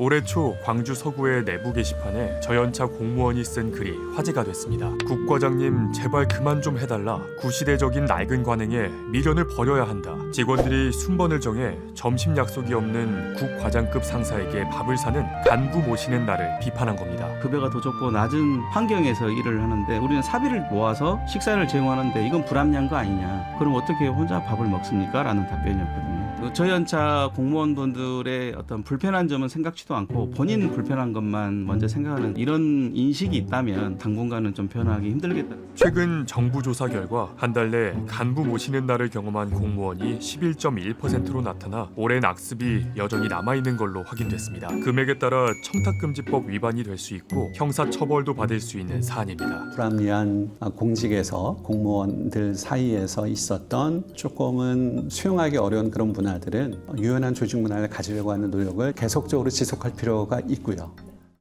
올해 초 광주 서구의 내부 게시판에 저연차 공무원이 쓴 글이 화제가 됐습니다. 국과장님 제발 그만 좀 해달라. 구시대적인 낡은 관행에 미련을 버려야 한다. 직원들이 순번을 정해 점심 약속이 없는 국과장급 상사에게 밥을 사는 간부 모시는 나를 비판한 겁니다. 급여가 더 적고 낮은 환경에서 일을 하는데 우리는 사비를 모아서 식사를 제공하는데 이건 불합리한 거 아니냐. 그럼 어떻게 혼자 밥을 먹습니까? 라는 답변이었거든요. 그 저연차 공무원분들의 어떤 불편한 점은 생각지 도 않고 본인 불편한 것만 먼저 생각하는 이런 인식이 있다면 당분간은 좀 변화하기 힘들겠다. 최근 정부 조사 결과 한 달 내 간부 모시는 날을 경험한 공무원이 11.1%로 나타나 올해 낙습이 여전히 남아 있는 걸로 확인됐습니다. 금액에 따라 청탁금지법 위반이 될 수 있고 형사 처벌도 받을 수 있는 사안입니다. 불합리한 공직에서 공무원들 사이에서 있었던 조금은 수용하기 어려운 그런 문화들은 유연한 조직 문화를 가지려고 하는 노력을 계속적으로 지 속할 필요가 있고요.